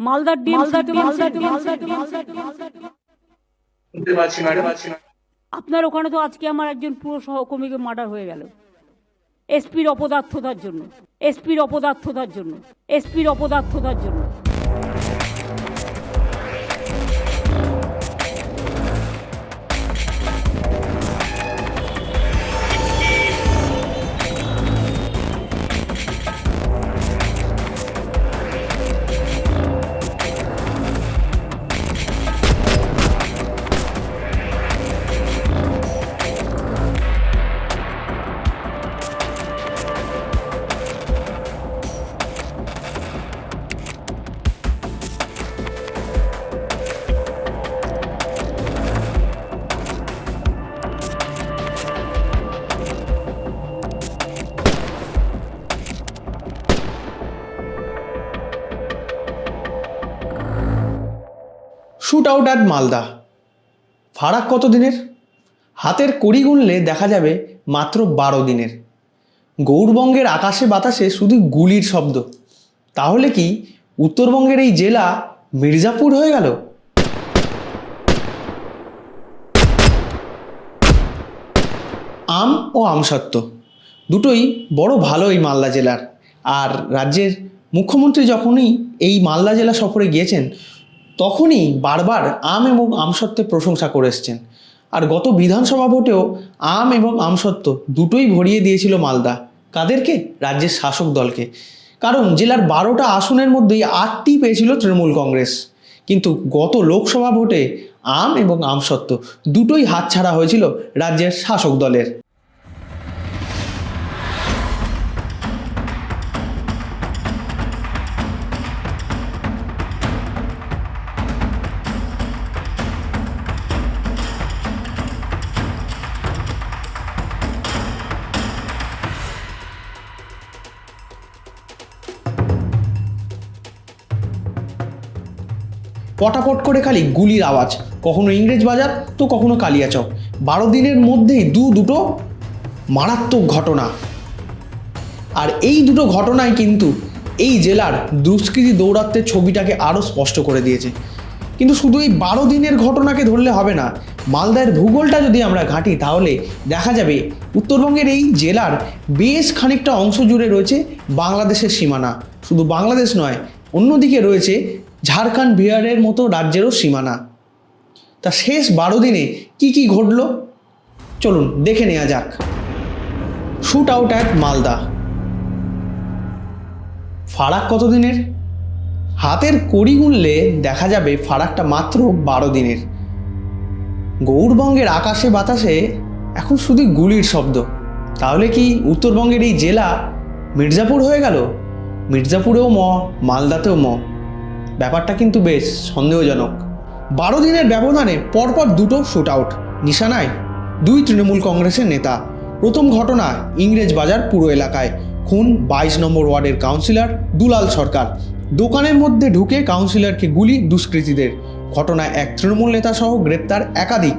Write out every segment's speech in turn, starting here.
মালদার ডিম মালদার আপনার ওখানে তো আজকে আমার একজন পুরো সহকর্মীকে মার্ডার হয়ে গেল। এসপির অপদার্থতার জন্য। এসপির অপদার্থতার জন্য। এসপির অপদার্থতার জন্য। Shoot out at Malda. ফারাক কত দিনের হাতের কড়ি গুনলে দেখা যাবে মাত্র বারো দিনের। গৌরবঙ্গের আকাশে বাতাসে শুধু গুলির শব্দ। তাহলে কি উত্তরবঙ্গের এই জেলা মির্জাপুর হয়ে গেল? আম ও আমসত্ত্ব দুটোই বড় ভালো এই মালদা জেলার। আর রাজ্যের মুখ্যমন্ত্রী যখনই এই মালদা জেলা সফরে গিয়েছেন তখনই বারবার আম এবং আমসত্ত্বের প্রশংসা করে এসছেন। আর গত বিধানসভা ভোটেও আম এবং আমসত্ত্ব দুটোই ভরিয়ে দিয়েছিল মালদা। কাদেরকে? রাজ্যের শাসক দলকে। কারণ জেলার বারোটা আসনের মধ্যেই আটটি পেয়েছিল তৃণমূল কংগ্রেস। কিন্তু গত লোকসভা ভোটে আম এবং আমসত্ত্ব দুটোই হাতছাড়া হয়েছিল রাজ্যের শাসক দলের। পটাপট করে খালি গুলির আওয়াজ। কখনো ইংরেজ বাজার, তো কখনো কালিয়াচক। বারো দিনের মধ্যেই দু দুটো মারাত্মক ঘটনা। আর এই দুটো ঘটনায় কিন্তু এই জেলার দুষ্কৃতি দৌরাত্মের ছবিটাকে আরও স্পষ্ট করে দিয়েছে। কিন্তু শুধু এই বারো দিনের ঘটনাকে ধরলে হবে না, মালদার ভূগোলটা যদি আমরা ঘাঁটি, তাহলে দেখা যাবে উত্তরবঙ্গের এই জেলার বেশ খানিকটা অংশ জুড়ে রয়েছে বাংলাদেশের সীমানা। শুধু বাংলাদেশ নয়, অন্যদিকে রয়েছে ঝাড়খণ্ড বিহারের মতো রাজ্যেরও সীমানা। তা শেষ বারো দিনে কি কি ঘটলো? চলুন দেখে নেওয়া যাক। Shoot out at Malda. ফারাক কত দিনের? হাতের কড়ি গুনলে দেখা যাবে ফারাকটা মাত্র বারো দিনের। গৌরবঙ্গের আকাশে বাতাসে এখন শুধু গুলির শব্দ। তাহলে কি উত্তরবঙ্গের এই জেলা মির্জাপুর হয়ে গেল? মির্জাপুরেও ম, মালদাতেও ম। ব্যাপারটা কিন্তু বেশ সন্দেহজনক। বারো দিনের ব্যবধানে পরপর দুটো শুট আউট নিশানায় দুই তৃণমূল কংগ্রেসের নেতা। প্রথম ঘটনা ইংরেজ বাজার পুরো এলাকায়। খুন বাইশ নম্বর ওয়ার্ডের কাউন্সিলর দুলাল সরকার। দোকানের মধ্যে ঢুকে কাউন্সিলরকে গুলি দুষ্কৃতীদের। ঘটনায় এক তৃণমূল নেতা সহ গ্রেপ্তার একাধিক।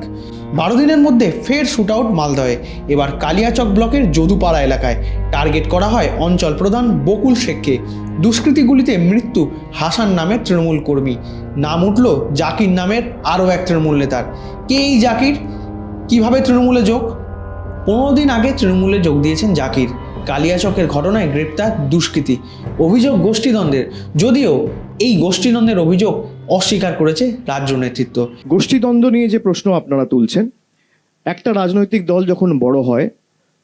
বারো দিনের মধ্যে ফের শুট আউট মালদহে। এবার কালিয়াচক ব্লকের যদুপাড়া এলাকায় টার্গেট করা হয় অঞ্চল প্রধান বকুল শেখকে। দুষ্কৃতীগুলিতে মৃত্যু হাসান নামের তৃণমূল কর্মী। নাম উঠল জাকির নামের আরও এক তৃণমূল নেতার। কে এই জাকির? কীভাবে তৃণমূলে যোগ? পনেরো দিন আগে তৃণমূলে যোগ দিয়েছেন জাকির। কালিয়াচকের ঘটনায় গ্রেপ্তার দুষ্কৃতী। অভিযোগ গোষ্ঠীদ্বন্দ্বের। যদিও এই গোষ্ঠীদ্বন্দ্বের অভিযোগ অস্বীকার করেছে রাজ্য নেতৃত্ব। গোষ্ঠীদ্বন্দ্ব নিয়ে যে প্রশ্ন আপনারা তুলছেন একটা রাজনৈতিক দল যখন বড় হয়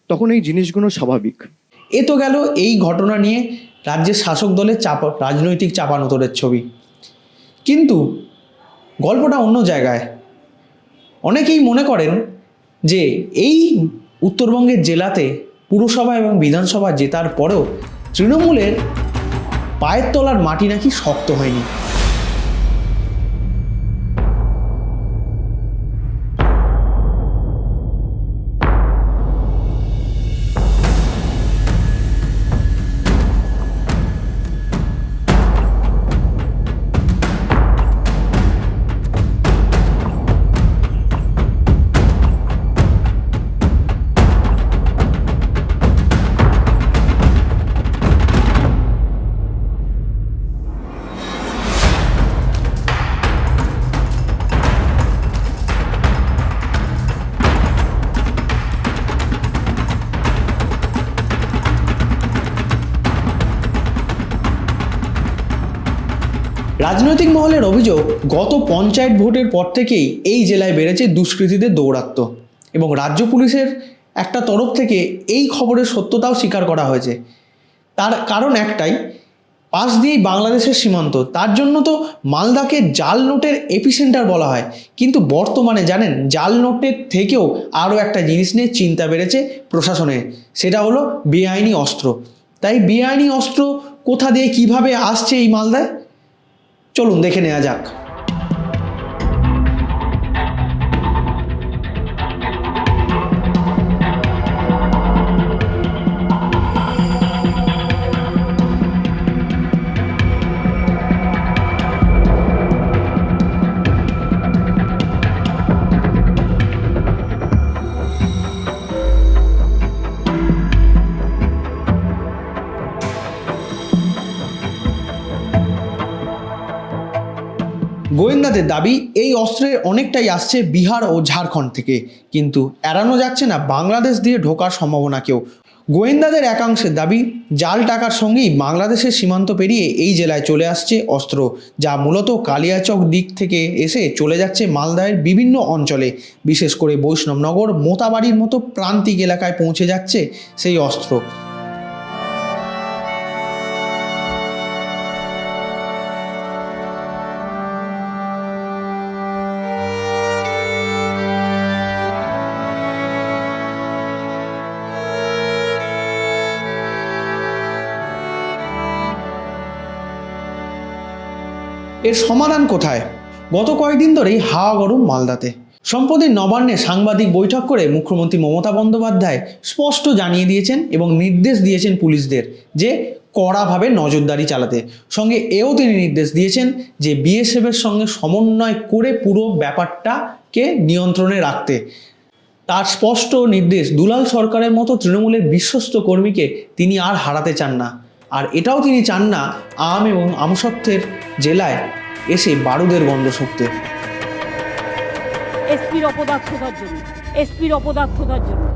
তখন এই জিনিসগুলো স্বাভাবিক। এ তো গেল এই ঘটনা নিয়ে রাজ্যের শাসক দলের চাপা রাজনৈতিক চাপানোতরের ছবি। কিন্তু গল্পটা অন্য জায়গায়। অনেকেই মনে করেন যে এই উত্তরবঙ্গের জেলাতে পুরসভা এবং বিধানসভা জেতার পরেও তৃণমূলের পায়ের তলার মাটি নাকি শক্ত হয়নি। রাজনৈতিক মহলের অভিযোগ, গত পঞ্চায়েত ভোটের পর থেকেই এই জেলায় বেড়েছে দুষ্কৃতীদের দৌরাত্ম্য এবং রাজ্য পুলিশের একটা তরফ থেকে এই খবরের সত্যতাও স্বীকার করা হয়েছে। তার কারণ একটাই, পাশ দিয়েই বাংলাদেশের সীমান্ত। তার জন্য তো মালদাকে জাল নোটের এপিসেন্টার বলা হয়। কিন্তু বর্তমানে জানেন, জাল নোটের থেকেও আরও একটা জিনিস নিয়ে চিন্তা বেড়েছে প্রশাসনের সেটা হলো বেআইনি অস্ত্র। তাই বেআইনি অস্ত্র কোথা দিয়ে কীভাবে আসছে এই মালদায়? চলুন দেখে নেওয়া যাক। গোয়েন্দাদের দাবি, এই অস্ত্রের অনেকটাই আসছে বিহার ও ঝাড়খণ্ড থেকে। কিন্তু এড়ানো যাচ্ছে না বাংলাদেশ দিয়ে ঢোকার সম্ভাবনাকেও। গোয়েন্দাদের একাংশের দাবি, জাল টাকার সঙ্গেই বাংলাদেশের সীমান্ত পেরিয়ে এই জেলায় চলে আসছে অস্ত্র, যা মূলত কালিয়াচক দিক থেকে এসে চলে যাচ্ছে মালদায়ের বিভিন্ন অঞ্চলে। বিশেষ করে বৈষ্ণবনগর, মোতাবাড়ির মতো প্রান্তিক এলাকায় পৌঁছে যাচ্ছে সেই অস্ত্র। এর সমাধান কোথায়? গত কয়েকদিন ধরেই হাওয়া গরম মালদাতে। সম্প্রতি নবান্নে সাংবাদিক বৈঠক করে মুখ্যমন্ত্রী মমতা বন্দ্যোপাধ্যায় স্পষ্ট জানিয়ে দিয়েছেন এবং নির্দেশ দিয়েছেন পুলিশদের যে, কড়াভাবে নজরদারি চালাতে। সঙ্গে এও তিনি নির্দেশ দিয়েছেন যে, বিএসএফের সঙ্গে সমন্বয় করে পুরো ব্যাপারটাকে নিয়ন্ত্রণে রাখতে। তার স্পষ্ট নির্দেশ দুলাল সরকারের মতো তৃণমূলের বিশ্বস্ত কর্মীকে তিনি আর হারাতে চান না। আর এটাও তিনি চান না, আম এবং আমসত্ত্বের জেলায় এসে বারুদের গন্ধ শুকতে। এসপির অপদার্থতার জন্য এসপির অপদার্থতার জন্য।